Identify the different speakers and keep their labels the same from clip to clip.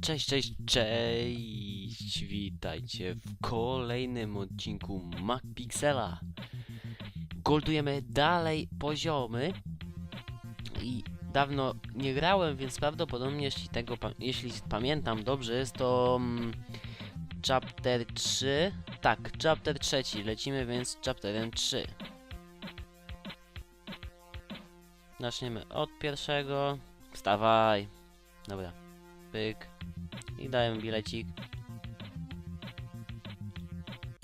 Speaker 1: Cześć, cześć, cześć! Witajcie w kolejnym odcinku MacPixela. Goldujemy dalej poziomy i dawno nie grałem, więc prawdopodobnie jeśli tego jeśli pamiętam dobrze, jest to mm, chapter 3. Tak, chapter 3. Lecimy więc chapterem 3. Zaczniemy od pierwszego. Wstawaj. Dobra. Pyk. I dałem bilecik.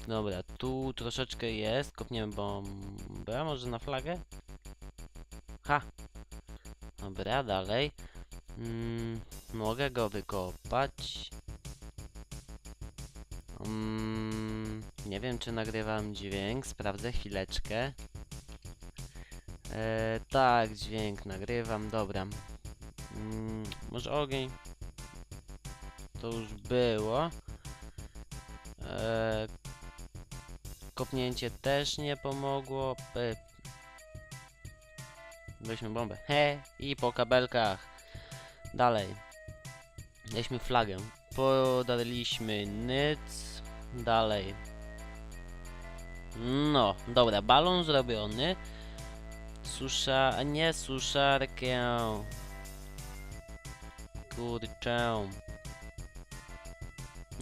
Speaker 1: Dobra, tu troszeczkę jest. Kopniemy bombę. Może na flagę? Ha! Dobra, dalej. Mm, mogę go wykopać. Mm, nie wiem, czy nagrywam dźwięk. Sprawdzę chwileczkę. E, tak, dźwięk nagrywam. Dobra. Mm, może ogień? To już było. Eee, kopnięcie też nie pomogło. Py. Weźmy bombę. He! I po kabelkach. Dalej. Weźmy flagę. Podarliśmy nyc. Dalej. No, dobra, balon zrobiony. Susza, nie suszarkę. Kurczę.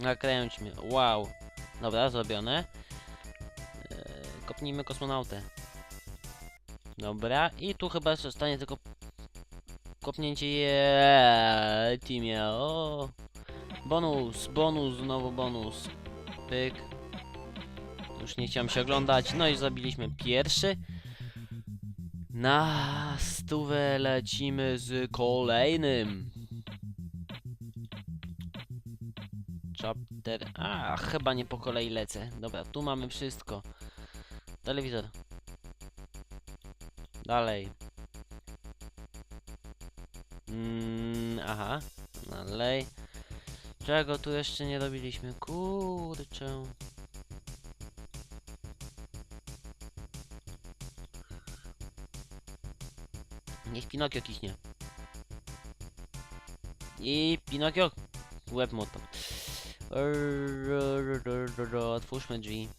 Speaker 1: Nakręć mnie. Wow. Dobra, zrobione. Eee, kopnijmy kosmonautę. Dobra, i tu chyba jeszcze zostanie tylko kopnięcie je teamie. O. Bonus, bonus, znowu bonus. Pyk. Już nie chciałem się oglądać. No i zabiliśmy pierwszy. Na stówę lecimy z kolejnym. Chapter. A, chyba nie po kolei lecę. Dobra, tu mamy wszystko. Telewizor. Dalej. Mm, aha. Dalej. Czego tu jeszcze nie robiliśmy? Kurczę. Niech Pinokio kichnie. I Pinokio. Łeb mu odpadł. Otwórzmy drzwi.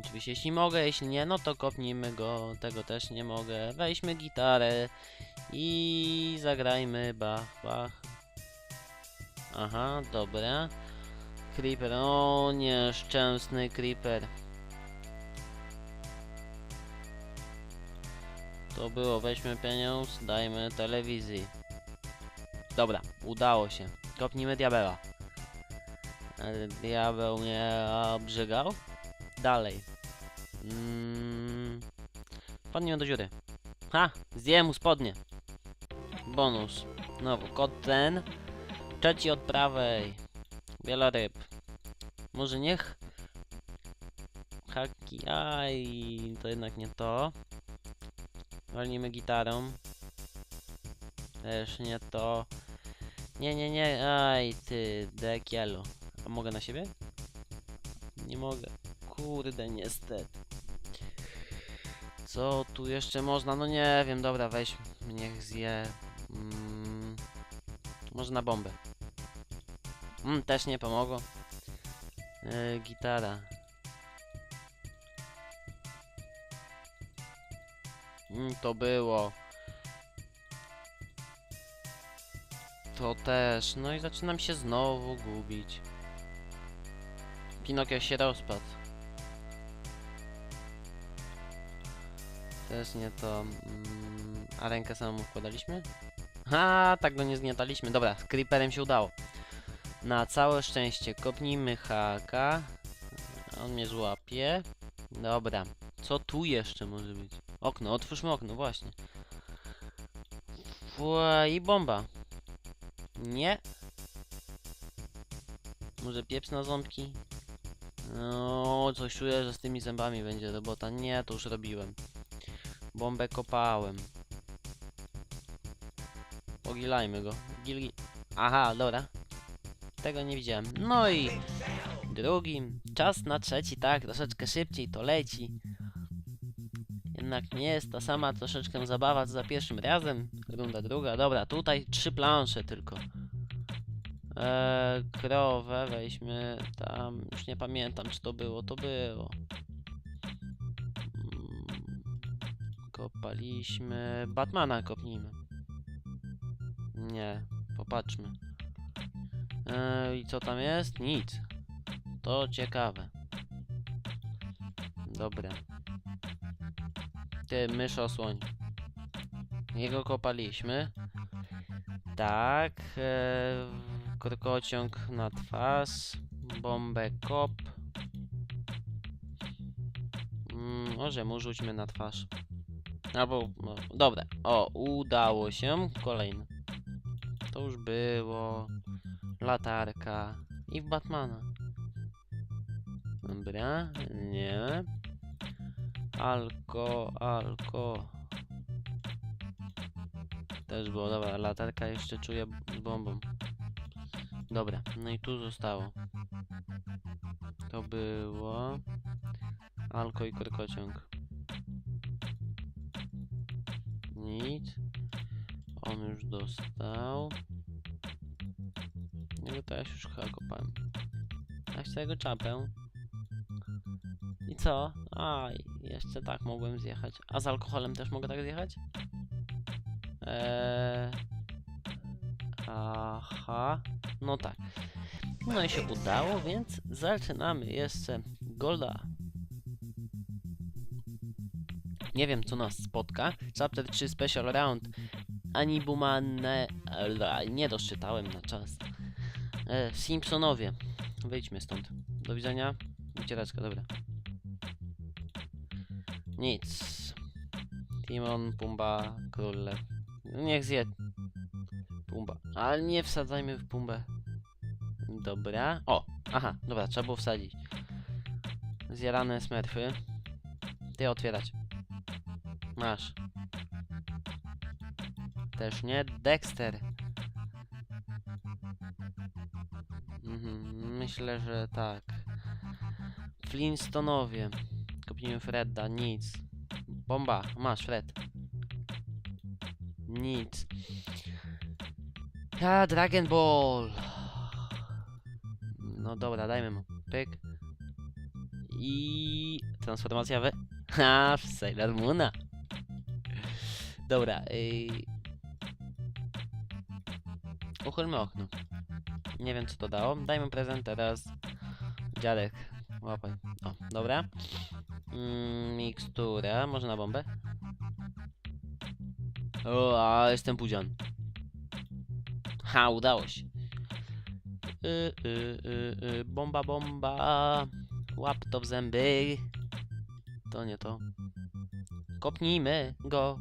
Speaker 1: Oczywiście, jeśli mogę, jeśli nie, no to kopnijmy go. Tego też nie mogę. Weźmy gitarę i zagrajmy bach, bach. Aha, dobra. Creeper, o nieszczęsny creeper. To było, weźmy pieniądz, dajmy telewizji. Dobra, udało się. Kopnijmy diabeła. Diabeł mnie obrzygał. Dalej. Mm. Do dziury. Ha! Zjem mu spodnie. Bonus. Znowu, kod ten. Trzeci od prawej. Wieloryb. Może niech... Haki... Aj, to jednak nie to. Walnijmy gitarą. Też nie to. Nie, nie, nie, aj ty, dekielo. A mogę na siebie? Nie mogę. Kurde, niestety. Co tu jeszcze można? No nie wiem, dobra, weź, niech zje. Mm, może na bombę. Mm, też nie pomogło. Yy, gitara. Mm, to było. To też. No i zaczynam się znowu gubić. Pinokio się rozpadł. Też nie to. Mm, a rękę samemu wkładaliśmy? Ha, tak go nie zgniataliśmy. Dobra, z creeperem się udało. Na całe szczęście kopnijmy haka. On mnie złapie. Dobra. Co tu jeszcze może być? Okno, otwórzmy okno, właśnie. Fua, I bomba. Nie. Może pieprz na ząbki? No, coś czuję, że z tymi zębami będzie robota. Nie, to już robiłem. Bombę kopałem. Pogilajmy go. Gil... Aha, dobra. Tego nie widziałem. No i drugim. Czas na trzeci, tak, troszeczkę szybciej to leci. Jednak nie jest ta sama troszeczkę zabawa co za pierwszym razem. Runda druga. Dobra, tutaj trzy plansze tylko. E, krowę weźmy tam. Już nie pamiętam, czy to było. To było. Mm, Kopaliśmy. Batmana kopnijmy. Nie, popatrzmy. E, I co tam jest? Nic. To ciekawe. Dobra. Ty, mysz osłoń. Jego kopaliśmy. Tak. E, krokociąg na twarz. Bombę kop. Mm, może mu rzućmy na twarz. Albo, no, dobra. O, udało się. Kolejny. To już było. Latarka. I w Batmana. Dobra, nie. Alko, alko. Też było, dobra, latarka jeszcze czuję z bombą. Dobra, no i tu zostało. To było... Alko i korkociąg. Nic. On już dostał. No to ja już chyba kopałem. A chcę jego czapę. I co? A, jeszcze tak mogłem zjechać. A z alkoholem też mogę tak zjechać? Eee... Aha. No tak. No i się udało, więc zaczynamy jeszcze Golda. Nie wiem, co nas spotka. Chapter 3 Special Round. Anibumane... Nie doszczytałem na czas. E, Simpsonowie. Wyjdźmy stąd. Do widzenia. Wycieraczka, dobra. Nic. Timon, Pumba, Król Lew. Niech zje. Pumba. Ale nie wsadzajmy w Pumbę. Dobra. O! Aha, dobra, trzeba było wsadzić. Zjarane smerfy. Ty otwierać. Masz. Też nie. Dexter. Mhm, myślę, że tak. Flintstonowie. Kupimy Fredda, nic. Bomba, masz Fred. Nic. A, Dragon Ball. No dobra, dajmy mu. Pyk. I transformacja we... Ha, w Sailor Moona. Dobra, yy... Uchylmy okno. Nie wiem co to dało. Dajmy prezent teraz. Dziadek. Łapaj. O, dobra. Mm, mikstura. Może na bombę? O, a jestem pudzian. Ha, udało się. Y, y, y, y, bomba, bomba. Łap to w zęby. To nie to. Kopnijmy go.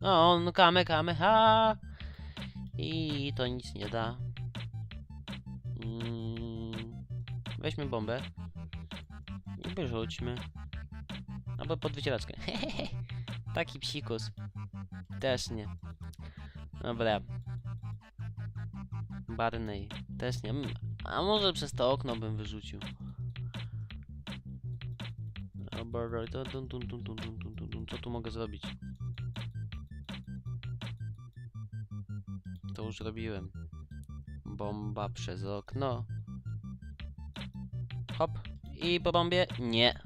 Speaker 1: O, on kame, kame, ha. I to nic nie da. Mm, weźmy bombę. I wyrzućmy. Albo pod wycieraczkę. Taki psikus. Też nie. Dobra. Barney. Też nie. A może przez to okno bym wyrzucił. Co tu mogę zrobić? To już robiłem. Bomba przez okno. Hop. I po bombie? Nie.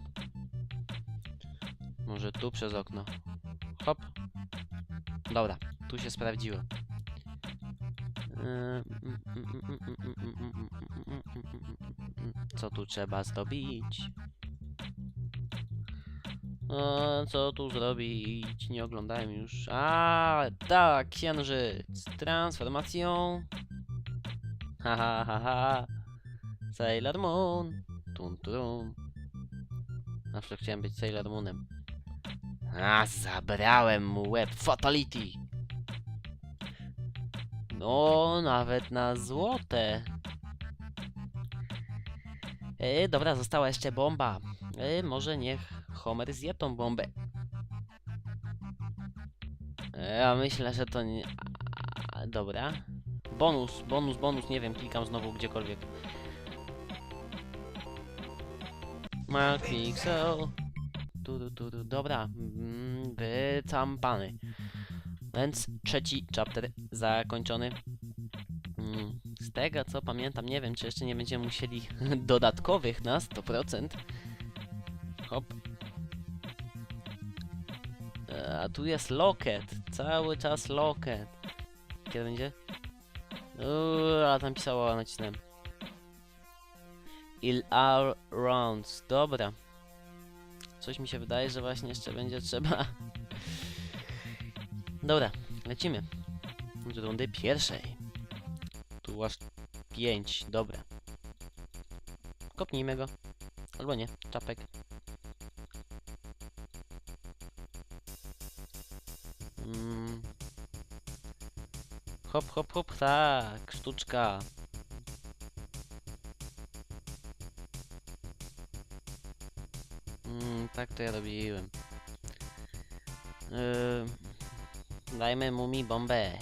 Speaker 1: Może tu przez okno. Hop. Dobra, tu się sprawdziło. Co tu trzeba zrobić? O, co tu zrobić? Nie oglądałem już. A, tak, księżyc. Transformacją. Ha, ha, ha, ha. Sailor Moon. Tun, tun. Zawsze chciałem być Sailor Moonem. A, zabrałem mu łeb. Fatality. No, nawet na złote. E, dobra, została jeszcze bomba. E, może niech Homer zje tą bombę. E, ja myślę, że to nie... A, dobra. Bonus, bonus, bonus, nie wiem, klikam znowu gdziekolwiek. Mark Pixel. Tu, tu, tu. Dobra, mm, wycampany. Więc trzeci chapter zakończony. Mm, Z tego co pamiętam, nie wiem czy jeszcze nie będziemy musieli dodatkowych na 100%. Hop. E, A tu jest loket. Cały czas loket. Kiedy będzie? Uuu, a tam pisało, nacisnąłem. Il hour rounds. Dobra. Coś mi się wydaje, że właśnie jeszcze będzie trzeba. Dobra, lecimy. Do rundy pierwszej. Tu aż pięć, dobra. Kopnijmy go. Albo nie, czapek. Mm. Hop, hop, hop, tak, sztuczka. Tak to ja robiłem. Yy, dajmy mu mi bombę.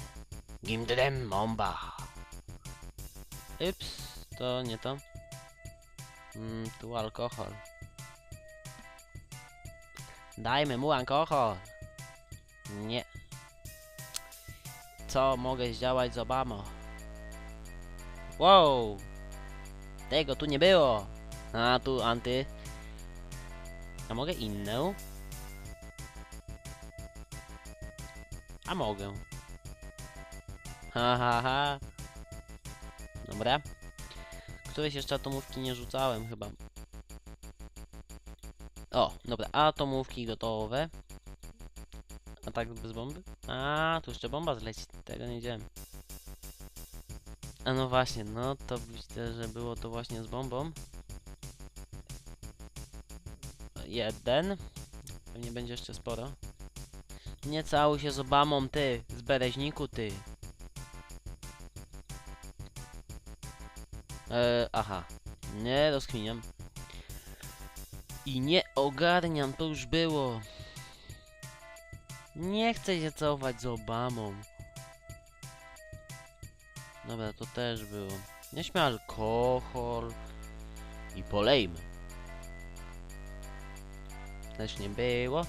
Speaker 1: Gimdrem bomba. Ups, to nie to. Mm, tu alkohol. Dajmy mu alkohol. Nie. Co mogę zdziałać z Obamą? Wow! Tego tu nie było! A tu anty. A mogę inną? A mogę. Ha ha ha. Dobra. Któreś jeszcze atomówki nie rzucałem chyba. O, dobra, atomówki gotowe. A tak bez bomby? A, tu jeszcze bomba zleci, tego nie wiedziałem. A no właśnie, no to myślę, że było to właśnie z bombą. Jeden. Pewnie będzie jeszcze sporo. Nie całuj się z Obamą, ty! Z Bereźniku, ty! E, aha. Nie rozkminiam. I nie ogarniam, to już było. Nie chcę się całować z Obamą. Dobra, to też było. Weźmy alkohol i polejmy. Też nie było.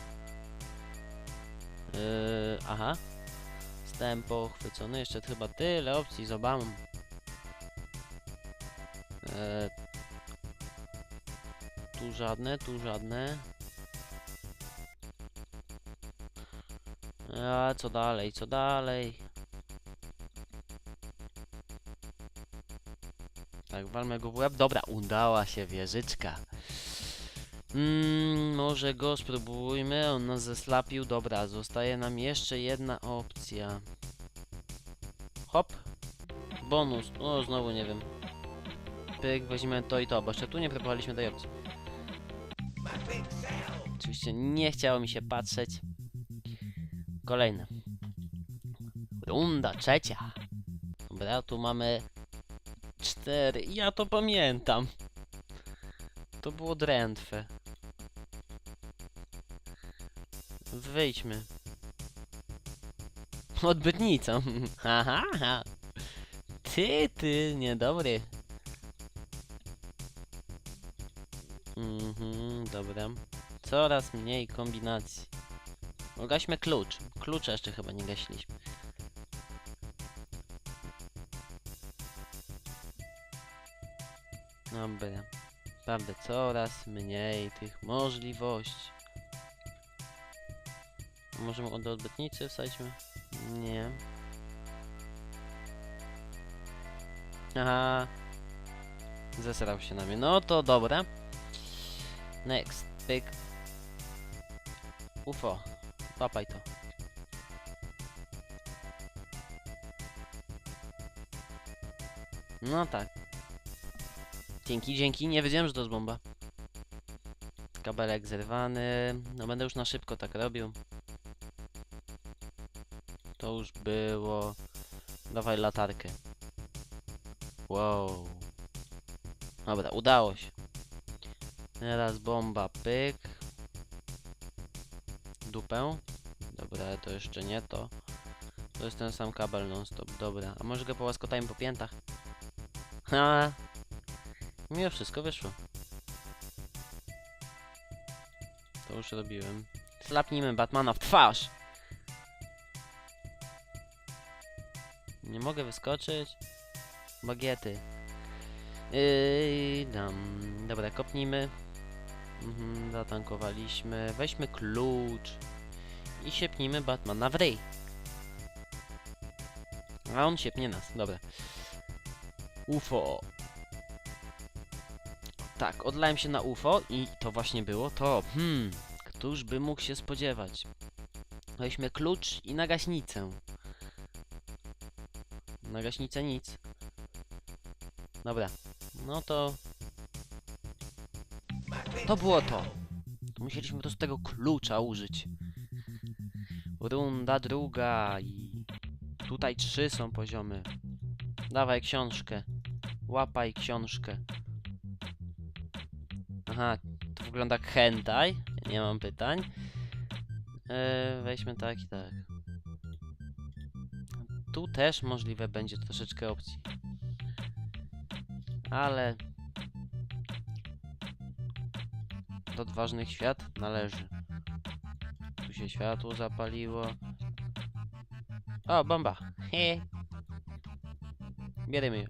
Speaker 1: Yy, aha. Zostałem pochwycony. Jeszcze chyba tyle opcji z Obamą. Yy, tu żadne, tu żadne. A co dalej, co dalej? Tak, walmy go w łeb. Dobra, udała się wieżyczka. Mm, może go spróbujmy. On nas zeslapił. Dobra, zostaje nam jeszcze jedna opcja. Hop. Bonus. O, znowu nie wiem. Pyk, weźmiemy to i to, bo jeszcze tu nie próbowaliśmy tej opcji. Oczywiście nie chciało mi się patrzeć. Kolejne. Runda trzecia. Dobra, tu mamy cztery. Ja to pamiętam. To było drętwe. Wyjdźmy. Odbytnicą. Haha. ha. Ty, ty, niedobry. Mhm, dobra. Coraz mniej kombinacji. No, gaśmy klucz. Klucze jeszcze chyba nie gasiliśmy. Dobra. Naprawdę coraz mniej tych możliwości. Możemy od odbytnicy wsadźmy? Nie. Aha. Zesrał się na mnie. No to dobra. Next. Pyk. UFO. Łapaj to. No tak. Dzięki, dzięki. Nie wiedziałem, że to jest bomba. Kabelek zerwany. No będę już na szybko tak robił. To już było. Dawaj latarkę. Wow. Dobra, udało się. Teraz bomba, pyk. Dupę. Dobra, to jeszcze nie to. To jest ten sam kabel non-stop, dobra. A może go połaskotajmy po piętach? Ha! Mimo wszystko wyszło. To już robiłem. Slapnijmy Batmana w twarz! Nie mogę wyskoczyć. Bagiety. Yy, dam. Dobra, kopnijmy. Mhm, zatankowaliśmy. Weźmy klucz. I siepnijmy Batmana w ryj. A on siepnie nas, dobra. UFO. Tak, odlałem się na UFO i to właśnie było to. Hmm, któż by mógł się spodziewać? Weźmy klucz i nagaśnicę. Nagaśnicę nic. Dobra, no to... To było to. Musieliśmy po prostu tego klucza użyć. Runda druga i... Tutaj trzy są poziomy. Dawaj książkę. Łapaj książkę. Aha, to wygląda jak hentai. Nie mam pytań. Eee, weźmy tak i tak. Tu też możliwe będzie troszeczkę opcji. Ale... Do odważnych świat należy. Tu się światło zapaliło. O, bomba. He. Bierzemy ją.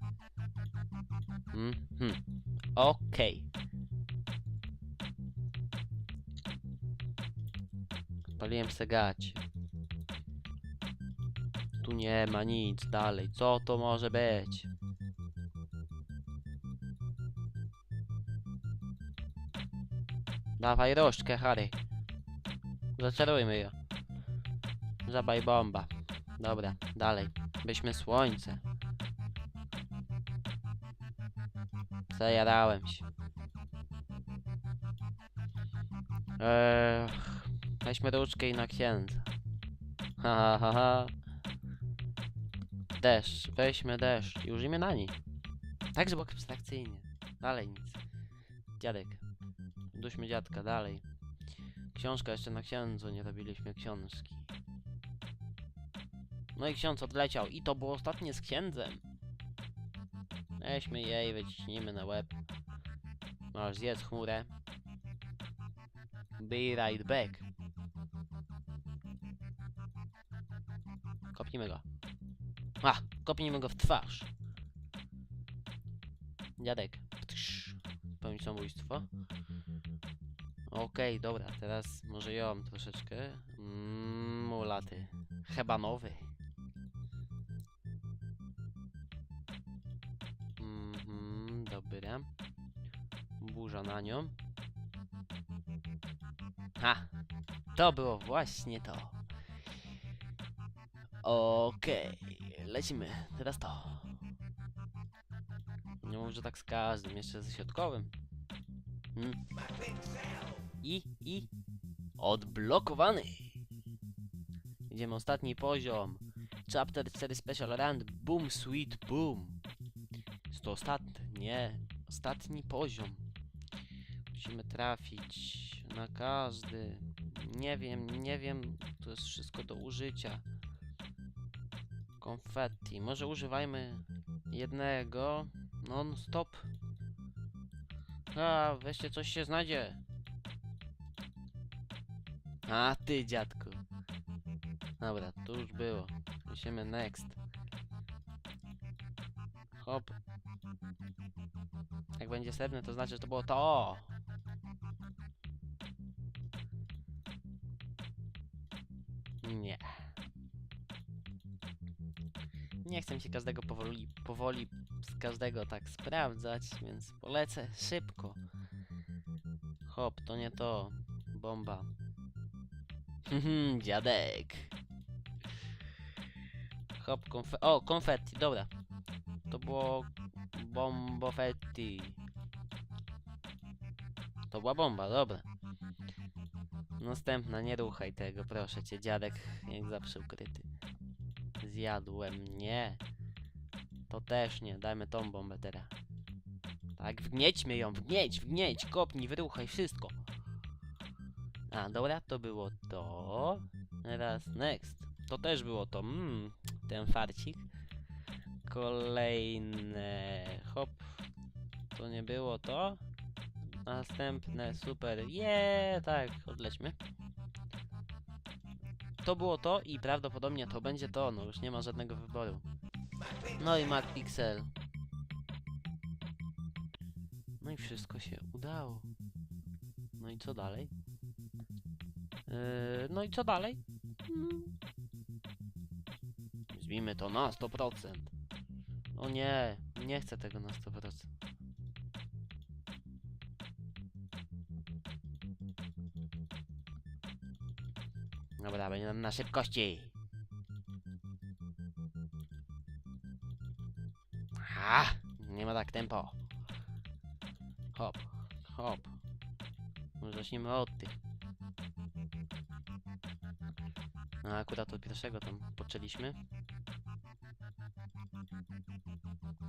Speaker 1: Mhm. Okej. Paliłem se gacie. Tu nie ma nic dalej. Co to może być? Dawaj różdżkę, Harry. Zaczarujmy ją. Zabaj bomba. Dobra, dalej. Byśmy słońce. Zajarałem się. Eee, weźmy różdżkę i na księdza. Ha, ha, ha. Deszcz, weźmy deszcz i użyjmy na niej. Tak, żeby abstrakcyjnie. Dalej nic. Dziadek. Duśmy dziadka, dalej. Książka jeszcze na księdzu, nie robiliśmy książki. No i ksiądz odleciał i to było ostatnie z księdzem. Weźmy jej, wyciśnijmy na łeb. Masz, zjedz chmurę. Be right back. Kopnijmy go. Kopnijmy go w twarz. Dziadek. Ptsz. Pełni samobójstwo. Okej, dobra, teraz może ją troszeczkę. Mm, mulaty. Chyba nowy. Mhm, dobra. Burza na nią. Ha! To było właśnie to. Okej, lecimy. Teraz to. Nie mów, że tak z każdym, jeszcze ze środkowym. Hmm. I, i. Odblokowany. Idziemy ostatni poziom. Chapter 4 Special Run. Boom, sweet boom. Jest to ostatni, nie. Ostatni poziom. Musimy trafić na każdy. Nie wiem, nie wiem. To jest wszystko do użycia. Konfetti. Może używajmy jednego. Non stop. A, weźcie coś się znajdzie. A ty dziadku. Dobra, to już było. Musimy next. Hop. Jak będzie srebrne, to znaczy, że to było to. Nie chcę się każdego powoli, powoli z każdego tak sprawdzać, więc polecę szybko. Hop, to nie to. Bomba. Mhm, dziadek. Hop, konfe... O, konfetti, dobra. To było bombofetti. To była bomba, dobra. Następna, nie ruchaj tego, proszę cię, dziadek, jak zawsze ukryty. Zjadłem, nie. To też nie, dajmy tą bombę teraz. Tak, wgniećmy ją, wgnieć, wgnieć, kopnij, wyruchaj, wszystko. A, dobra, to było to. Teraz next. To też było to, mmm, ten farcik. Kolejne, hop. To nie było to. Następne, super, je, tak, odlećmy to było to i prawdopodobnie to będzie to, no już nie ma żadnego wyboru. No i Mark Pixel. No i wszystko się udało. No i co dalej? Yy, no i co dalej? Hmm. Zbijmy to na 100%. O nie, nie chcę tego na 100%. Dobra, będzie na szybkości. Ha! Nie ma tak tempo. Hop, hop. Może zacznijmy od tych. No akurat od pierwszego tam poczęliśmy.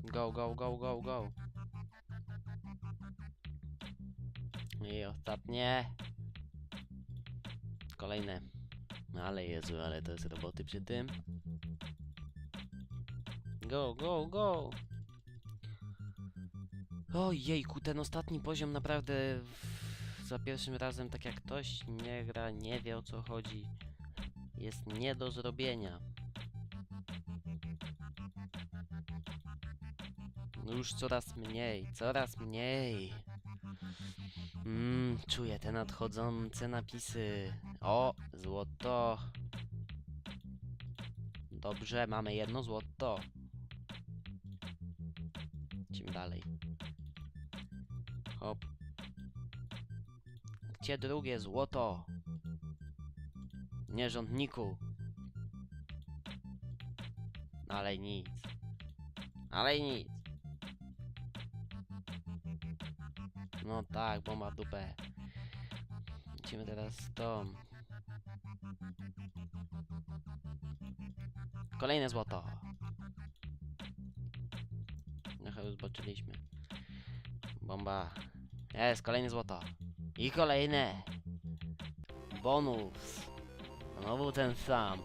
Speaker 1: Go, go, go, go, go. I ostatnie. Kolejne. No ale Jezu, ale to jest roboty przy tym. Go, go, go! Ojejku, ten ostatni poziom naprawdę za pierwszym razem, tak jak ktoś nie gra, nie wie o co chodzi, jest nie do zrobienia. No Już coraz mniej, coraz mniej. Mmm, czuję te nadchodzące napisy. O, złoto. Dobrze, mamy jedno złoto. Idziemy dalej. Hop. Gdzie drugie złoto? Nie rządniku. Ale nic. Ale nic. No tak, bomba dupę. Idziemy teraz tą. Kolejne złoto. Trochę już zobaczyliśmy. Bomba. Jest, kolejne złoto. I kolejne. Bonus. Znowu ten sam.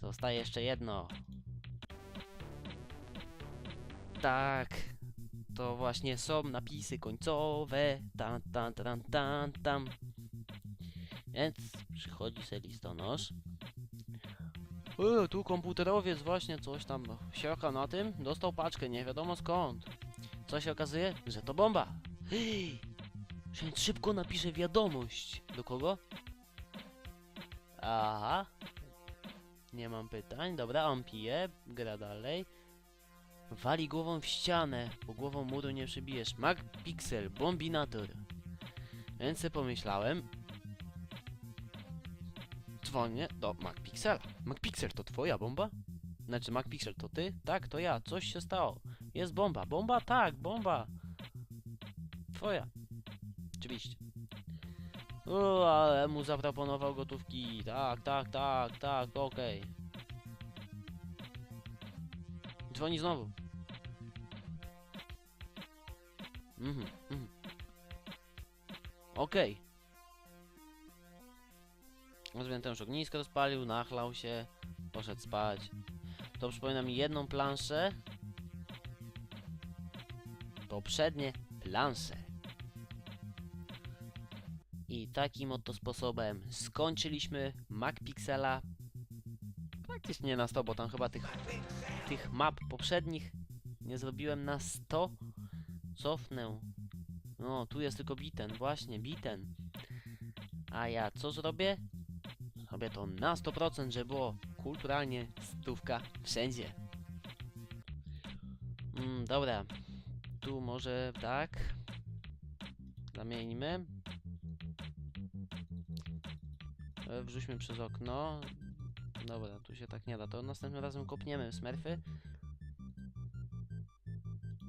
Speaker 1: Zostaje jeszcze jedno. Tak. To właśnie są napisy końcowe. Tan, tan, tan, tan, tam. Więc przychodzi se listonosz. E, tu komputerowiec właśnie coś tam siaka na tym. Dostał paczkę, nie wiadomo skąd. Co się okazuje? Że to bomba. Hej! Szybko napisze wiadomość. Do kogo? Aha. Nie mam pytań. Dobra, on pije. Gra dalej. Wali głową w ścianę, bo głową muru nie przebijesz. Mac Pixel, bombinator. Więc pomyślałem. Dzwonię do MacPixela. MacPixel to twoja bomba? Znaczy MacPixel to ty? Tak, to ja. Coś się stało. Jest bomba. Bomba? Tak, bomba. Twoja. Oczywiście. O, ale mu zaproponował gotówki. Tak, tak, tak, tak, okej. Dzwoni znowu. Mhm, mhm. Okej. Okay. Też ognisko rozpalił, nachlał się, poszedł spać. To przypomina mi jedną planszę. Poprzednie plansze. I takim oto sposobem skończyliśmy MacPixela. Praktycznie na 100, bo tam chyba tych, tych map poprzednich nie zrobiłem na 100. Cofnę. No, tu jest tylko biten, właśnie, biten. A ja co zrobię? Zrobię to na 100%, żeby było kulturalnie stówka wszędzie. Mm, dobra. Tu może tak. Zamieńmy. E, Wrzućmy przez okno. Dobra, tu się tak nie da. To następnym razem kopniemy smerfy.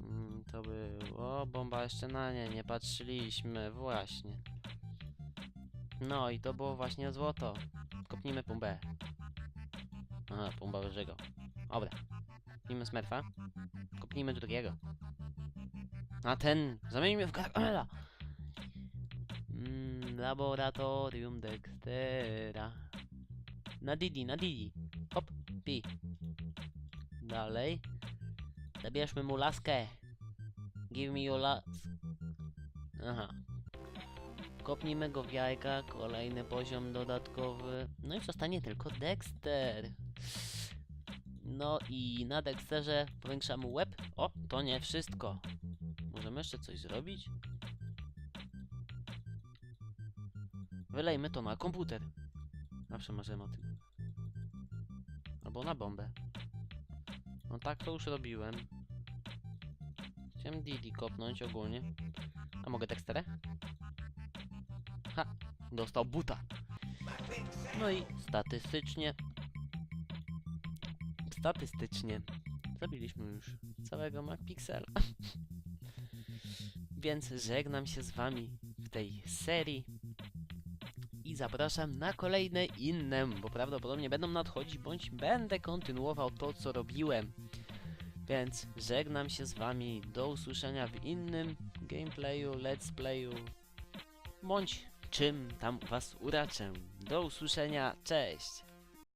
Speaker 1: Mm, to było. Bomba jeszcze na nie, nie patrzyliśmy. Właśnie. No i to było właśnie złoto. Kopnijmy pumbę. Aha, pumba wyżego. Dobra. Kopnijmy smerfa. Kopnijmy drugiego. A ten! Zamienimy w Gargamela! Mm, laboratorium Dextera. Na Didi, na Didi. Hop, pi. Dalej. Zabierzmy mu laskę. Give me your las. Aha. Kopnijmy go w jajka, kolejny poziom dodatkowy. No i zostanie tylko Dexter. No i na Dexterze powiększamy łeb. O, to nie wszystko. Możemy jeszcze coś zrobić? Wylejmy to na komputer. Zawsze marzyłem o tym. Albo na bombę. No tak to już robiłem. Chciałem Didi kopnąć ogólnie. A mogę teksterę? Ha! Dostał buta. No i statystycznie... Statystycznie zabiliśmy już całego MacPixela. Więc żegnam się z wami w tej serii i zapraszam na kolejne inne, bo prawdopodobnie będą nadchodzić, bądź będę kontynuował to, co robiłem. Więc żegnam się z wami, do usłyszenia w innym gameplayu, let's playu, bądź czym tam was uraczę. Do usłyszenia, cześć!